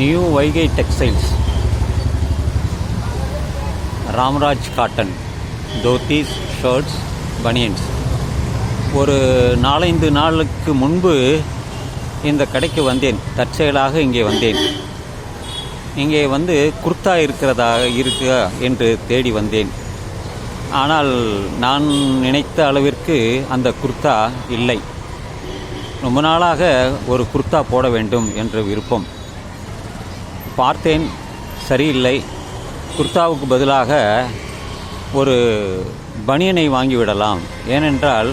New Vaigai textiles Ramraj cotton dhotis shirts banians ஒரு நாலைந்து நாளுக்கு முன்பு இந்த கடைக்கு வந்தேன். தற்செயலாக இங்கே வந்தேன். இங்கே வந்து குர்தா இருக்கிறதா இருக்கா என்று தேடி வந்தேன். ஆனால் நான் நினைத்த அளவிற்கு அந்த குர்தா இல்லை. ரொம்ப நாளாக ஒரு குர்தா போட வேண்டும் என்ற விருப்பம். பார்த்தேன் சரியில்லை. குர்தாவுக்கு பதிலாக ஒரு பனியனை வாங்கிவிடலாம். ஏனென்றால்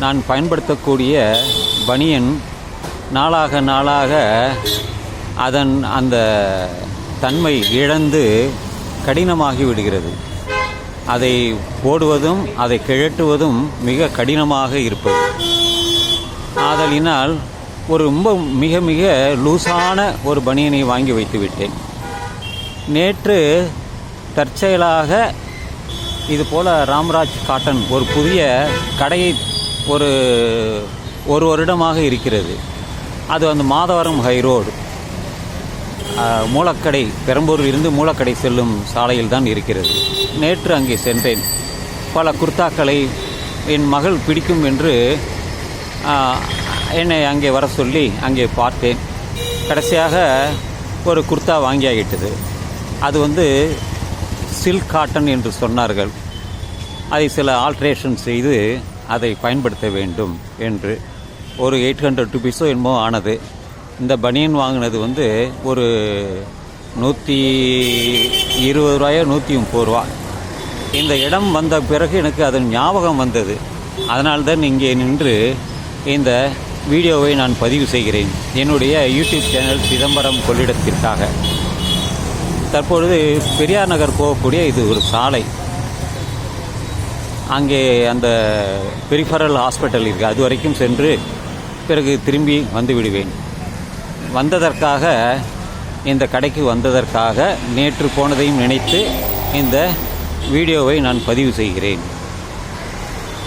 நான் பயன்படுத்தக்கூடிய பனியன் நாளாக நாளாக அதன் அந்த தன்மை இழந்து கடினமாகி விடுகிறது. அதை போடுவதும் அதை கிழட்டுவதும் மிக கடினமாக இருப்பது. ஆதலினால் ஒரு ரொம்ப மிக மிக லூசான ஒரு பனியனை வாங்கி வைத்து விட்டேன் நேற்று தற்செயலாக இது போல் ராம்ராஜ் காட்டன் ஒரு புதிய கடையை ஒரு ஒரு வருடமாக இருக்கிறது. அது அந்த மாதவரம் ஹைரோடு மூலக்கடை பெரம்பூரில் இருந்து மூலக்கடை செல்லும் சாலையில் தான் இருக்கிறது. நேற்று அங்கே சென்றேன். பல குர்தாக்களை என் மகள் பிடிக்கும் என்று என்னை அங்கே வர சொல்லி அங்கே பார்த்தேன். கடைசியாக ஒரு குர்தா வாங்கியாகிட்டது. அது வந்து சில்க் காட்டன் என்று சொன்னார்கள். அதை சில ஆல்ட்ரேஷன் செய்து அதை பயன்படுத்த வேண்டும் என்று. ஒரு எயிட் ஹண்ட்ரட் ருபீஸோ என்னமோ ஆனது. இந்த பனியன் வாங்கினது வந்து ஒரு நூற்றி இருபது ரூபாயோ நூற்றி முப்பது ரூபா. இந்த இடம் வந்த பிறகு எனக்கு அதன் ஞாபகம் வந்தது. அதனால்தான் இங்கே நின்று இந்த வீடியோவை நான் பதிவு செய்கிறேன். என்னுடைய யூடியூப் சேனல் சிதம்பரம் கொள்ளிடத்திற்காக. தற்பொழுது பெரியார் நகர் போகக்கூடிய இது ஒரு சாலை. அங்கே அந்த பெரிஃபரல் ஹாஸ்பிட்டல் இருக்குது அது வரைக்கும் சென்று பிறகு திரும்பி வந்து விடுவேன். வந்ததற்காக இந்த கடைக்கு வந்ததற்காக நேற்று போனதையும் நினைத்து இந்த வீடியோவை நான் பதிவு செய்கிறேன்.